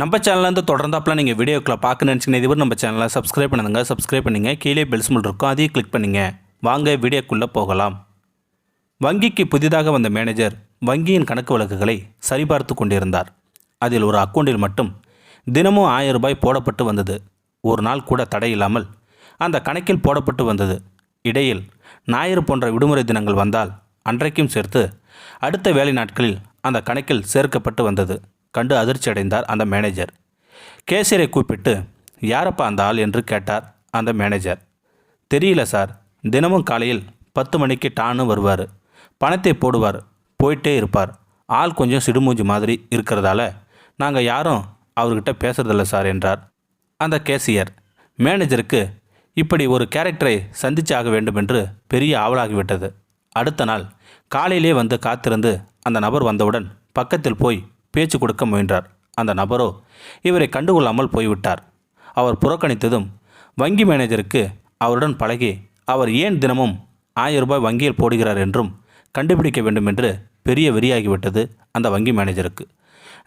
நம்ம சேனல்லேருந்து தொடர்ந்தாப்பில் நீங்கள் வீடியோக்களை பார்க்க நினச்சிங்கன்னா இதுவரை நம்ம சேனலை சப்ஸ்கிரைப் பண்ணுங்க சப்ஸ்கிரைப் பண்ணுங்க. கீழே பெல்ஸ் சிம்பிள் இருக்கும். அதையும் கிளிக் பண்ணுங்க. வாங்க வீடியோக்குள்ளே போகலாம். வங்கிக்கு புதிதாக வந்த மேனேஜர் வங்கியின் கணக்கு வழக்குகளை சரிபார்த்து கொண்டிருந்தார். அதில் ஒரு அக்கௌண்டில் மட்டும் தினமும் ஆயிரம் ரூபாய் போடப்பட்டு வந்தது. ஒரு நாள் கூட தடையில்லாமல் அந்த கணக்கில் போடப்பட்டு வந்தது. இடையில் ஞாயிறு போன்ற விடுமுறை தினங்கள் வந்தால் அன்றைக்கும் சேர்த்து அடுத்த வேலை நாட்களில் அந்த கணக்கில் சேர்க்கப்பட்டு வந்தது. கண்டு அதிர்ச்சி அடைந்தார் அந்த மேனேஜர் கேசியரை கூப்பிட்டு யாரப்பா அந்த ஆள்? என்று கேட்டார் அந்த மேனேஜர் தெரியல சார். தினமும் காலையில் பத்து மணிக்கு டான்னு வருவார். பணத்தை போடுவார். போயிட்டே இருப்பார். ஆள் கொஞ்சம் சிடுமூஞ்சி மாதிரி இருக்கிறதால நாங்கள் யாரும் அவர்கிட்ட பேசுறதில்ல சார் என்றார் அந்த கேசியர். மேனேஜருக்கு இப்படி ஒரு கேரக்டரை சந்திச்சாக ஆக வேண்டும் என்று பெரிய ஆவலாகிவிட்டது. அடுத்த நாள் காலையிலே வந்து காத்திருந்து அந்த நபர் வந்தவுடன் பக்கத்தில் போய் பேச்சு கொடுக்க முயன்றார். அந்த நபரோ இவரை கண்டுகொள்ளாமல் போய்விட்டார். அவர் புறக்கணித்ததும் வங்கி மேனேஜருக்கு அவருடன் பழகி அவர் ஏன் தினமும் ஆயிரம் ரூபாய் வங்கியில் போடுகிறார் என்றும் கண்டுபிடிக்க வேண்டும் என்று பெரிய வெறியாகிவிட்டது அந்த வங்கி மேனேஜருக்கு.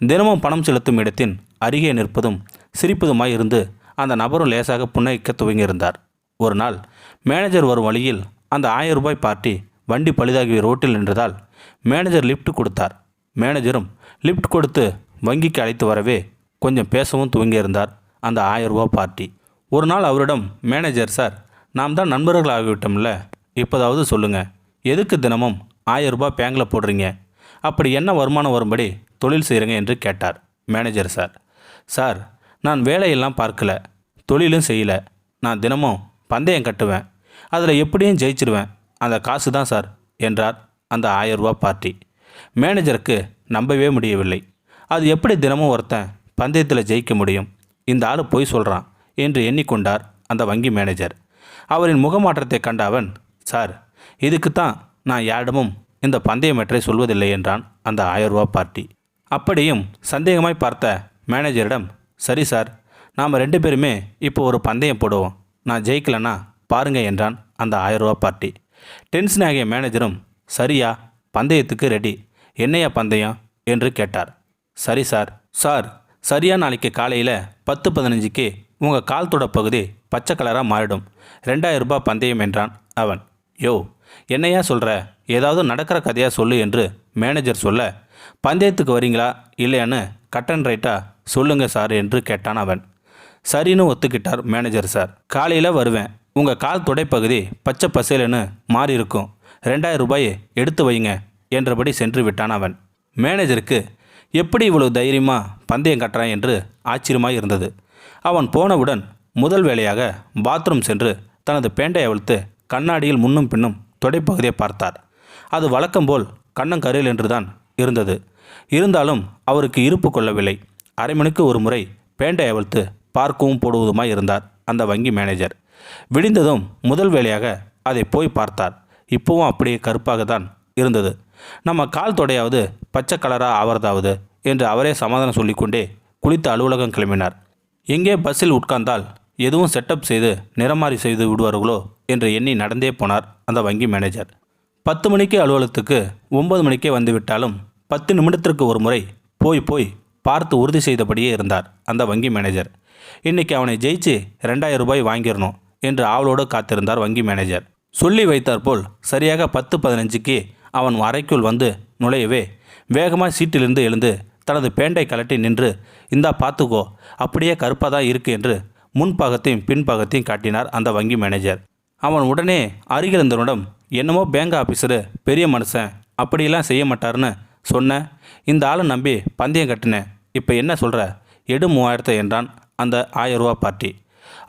தினமும் பணம் செலுத்தும் இடத்தின் அருகே நிற்பதும் சிரிப்பதுமாய் இருந்து அந்த நபரும் லேசாக புன்னகைக்க துவங்கியிருந்தார். ஒரு நாள் மேனேஜர் வரும் வழியில் அந்த ஆயிரம் ரூபாய் பார்ட்டி வண்டி பழுதாகிய ரோட்டில் நின்றதால் மேனேஜர் லிஃப்ட் கொடுத்தார். மேனேஜரும் லிஃப்ட் கொடுத்து வங்கிக்கு அழைத்து வரவே கொஞ்சம் பேசவும் துவங்கியிருந்தார் அந்த ஆயிரம் பார்ட்டி. ஒரு நாள் அவரிடம் மேனேஜர் சார் நாம் தான் நண்பர்கள் ஆகிவிட்டோம்ல இப்போதாவது சொல்லுங்கள் எதுக்கு தினமும் ஆயிரம் ரூபாய் பேங்கில் போடுறீங்க? அப்படி என்ன வருமானம் வரும்படி தொழில் செய்கிறீங்க என்று கேட்டார் மேனேஜர் சார். சார் நான் வேலையெல்லாம் பார்க்கல தொழிலும் செய்யலை. நான் தினமும் பந்தயம் கட்டுவேன். அதில் எப்படியும் ஜெயிச்சிருவேன். அந்த காசு தான் சார் என்றார் அந்த ஆயிரம் பார்ட்டி. மேனேஜருக்கு நம்பவே முடியவில்லை. அது எப்படி தினமும் ஒருத்தன் பந்தயத்தில் ஜெயிக்க முடியும்? இந்த ஆள் பொய் சொல்கிறான் என்று எண்ணிக்கொண்டார் அந்த வங்கி மேனேஜர். அவரின் முகமாற்றத்தை கண்ட அவன் சார் இதுக்கு தான் நான் யாரிடமும் இந்த பந்தயமற்றை சொல்வதில்லை என்றான் அந்த ஆயிரம் பார்ட்டி. அப்படியும் சந்தேகமாய் பார்த்த மேனேஜரிடம் சரி சார் நாம் ரெண்டு பேருமே இப்போ ஒரு பந்தயம் போடுவோம். நான் ஜெயிக்கலன்னா பாருங்க என்றான் அந்த ஆயிரம் பார்ட்டி. டென்ஷன் ஆகிய மேனேஜரும் சரியா பந்தயத்துக்கு ரெடி. என்னையா பந்தயம்? என்று கேட்டார். சரி சார். சார் சரியா நாளைக்கு காலையில் பத்து பதினஞ்சுக்கு உங்கள் கால் தொட பகுதி பச்சை கலராக மாறிடும். ரெண்டாயிரம் ரூபாய் பந்தயம் என்றான் அவன். யோ என்னையா சொல்கிற ஏதாவது நடக்கிற கதையாக சொல்லு என்று மேனேஜர் சொல்ல பந்தயத்துக்கு வரீங்களா? இல்லையான்னு கட் அண்ட் ரைட்டாக சொல்லுங்க சார் என்று கேட்டான் அவன். சரின்னு ஒத்துக்கிட்டார் மேனேஜர் சார். காலையில் வருவேன். உங்கள் கால் தொடைப்பகுதி பச்சை பசேலுன்னு மாறி இருக்கும் ரெண்டாயிரம் ரூபாயை எடுத்து வைங்க. என்றபடி சென்று விட்டான் அவன். மேனேஜருக்கு எப்படி இவ்வளவு தைரியமாக பந்தயம் கட்டுறான் என்று ஆச்சரியமாய் இருந்தது. அவன் போனவுடன் முதல் வேலையாக பாத்ரூம் சென்று தனது பேண்டை அவிழ்த்து கண்ணாடியில் முன்னும் பின்னும் தொடைப்பகுதியை பார்த்தார். அது வழக்கம்போல் கண்ணங்கரையில் என்றுதான் இருந்தது. இருந்தாலும் அவருக்கு இருப்பு கொள்ளவில்லை. அரை மணிக்கு ஒரு முறை பேண்டை அவிழ்த்து பார்க்கவும் போடுவதுமாய் இருந்தார் அந்த வங்கி மேனேஜர். விடிந்ததும் முதல் வேலையாக அதை போய் பார்த்தார். இப்போவும் அப்படியே கருப்பாக தான் இருந்தது. நம்ம கால் தொடையாவது பச்சை கலராக ஆவறதாவது என்று அவரே சமாதானம் சொல்லிக்கொண்டே குளித்த அலுவலகம் கிளம்பினார். எங்கே பஸ்ஸில் உட்கார்ந்தால் எதுவும் செட்டப் செய்து நிறமாறி செய்து விடுவார்களோ என்று எண்ணி நடந்தே போனார் அந்த வங்கி மேனேஜர் பத்து மணிக்கு அலுவலகத்துக்கு ஒன்பது மணிக்கே வந்துவிட்டாலும் பத்து நிமிடத்திற்கு ஒரு முறை போய் போய் பார்த்து உறுதி செய்தபடியே இருந்தார் அந்த வங்கி மேனேஜர் இன்னைக்கு அவனை ஜெயிச்சு ரெண்டாயிரம் ரூபாய் வாங்கிடணும் என்று ஆவலோடு காத்திருந்தார் வங்கி மேனேஜர் சொல்லி வைத்தாற்போல் சரியாக பத்து பதினஞ்சுக்கு அவன் அறைக்குள் வந்து நுழையவே வேகமாக சீட்டிலிருந்து எழுந்து தனது பேண்டை கலட்டி நின்று இந்தா பார்த்துக்கோ அப்படியே கருப்பாக தான் இருக்கு என்று முன்பாகத்தையும் பின்பாகத்தையும் காட்டினார் அந்த வங்கி மேனேஜர் அவன் உடனே அருகில் இருந்தவனிடம் என்னமோ பேங்க் ஆஃபீஸரு பெரிய மனுஷன் அப்படியெல்லாம் செய்ய மாட்டார்னு சொன்ன. இந்த ஆளை நம்பி பந்தயம் கட்டினேன். இப்போ என்ன சொல்கிற எடு மூவாயிரத்தை என்றான் அந்த ஆயிரம் ரூபா பார்ட்டி.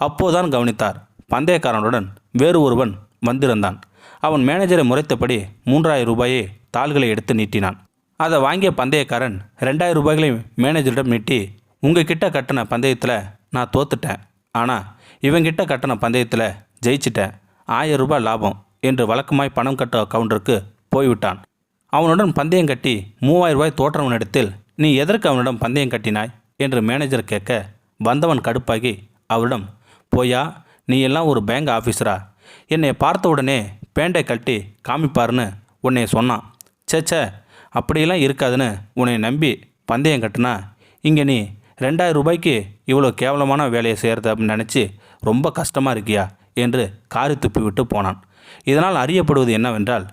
அப்போதான் கவனித்தார் பந்தயக்காரனுடன் வேறு ஒருவன் வந்திருந்தான். அவன் மேனேஜரை முறைத்தபடி மூன்றாயிரம் ரூபாயை தாள்களை எடுத்து நீட்டினான். அதை வாங்கிய பந்தயக்காரன் ரெண்டாயிரம் ரூபாய்களை மேனேஜரிடம் நீட்டி உங்ககிட்ட கட்டின பந்தயத்தில் நான் தோத்துட்டேன். ஆனால் இவங்கிட்ட கட்டின பந்தயத்தில் ஜெயிச்சிட்டேன். ஆயிரம் ரூபாய் லாபம் என்று வழக்கமாய் பணம் கட்ட கவுண்டருக்கு போய்விட்டான். அவனுடன் பந்தயம் கட்டி மூவாயிரம் ரூபாய் தோற்றவனிடத்தில் நீ எதற்கு அவனிடம் பந்தயம் கட்டினாய்? என்று மேனேஜர் கேட்க வந்தவன் கடுப்பாகி அவரிடம் போயா நீ எல்லாம் ஒரு பேங்க் ஆஃபீஸரா என்னை பார்த்த உடனே பேண்டை கட்டி காமிப்பாருன்னு உன்னை சொன்னான் ச்சே ச்சே அப்படியெல்லாம் இருக்காதுன்னு உன்னை நம்பி பந்தயம் கட்டினா இங்கே நீ ரெண்டாயிரம் ரூபாய்க்கு இவ்வளோ கேவலமான வேலையை செய்கிறது அப்படின்னு நினச்சி ரொம்ப கஷ்டமாக இருக்கியா? என்று காரி துப்பி விட்டு போனான். இதனால் அறியப்படுவது என்னவென்றால்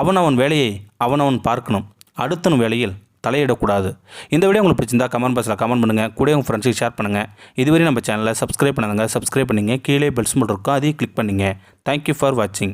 அவனவன் வேலையை அவனவன் பார்க்கணும். அடுத்தனும் வேலையில் தலையிடக்கூடாது. இந்த வீடியோ உங்களுக்கு பிடிச்சிருந்தா கமெண்ட் பாக்ஸில் கமெண்ட் பண்ணுங்கள் கூட உங்கள் ஃப்ரெண்ட்ஸுக்கு ஷேர் பண்ணுங்கள் இதுவரை நம்ம சேனலை சப்ஸ்கிரைப் பண்ணுங்கள் சப்ஸ்கிரைப் பண்ணிங்க. கீழே பெல்ஸ் மட்டும் இருக்கும். அதையும் கிளிக் பண்ணிங்க. தேங்க்யூ ஃபார் வாட்சிங்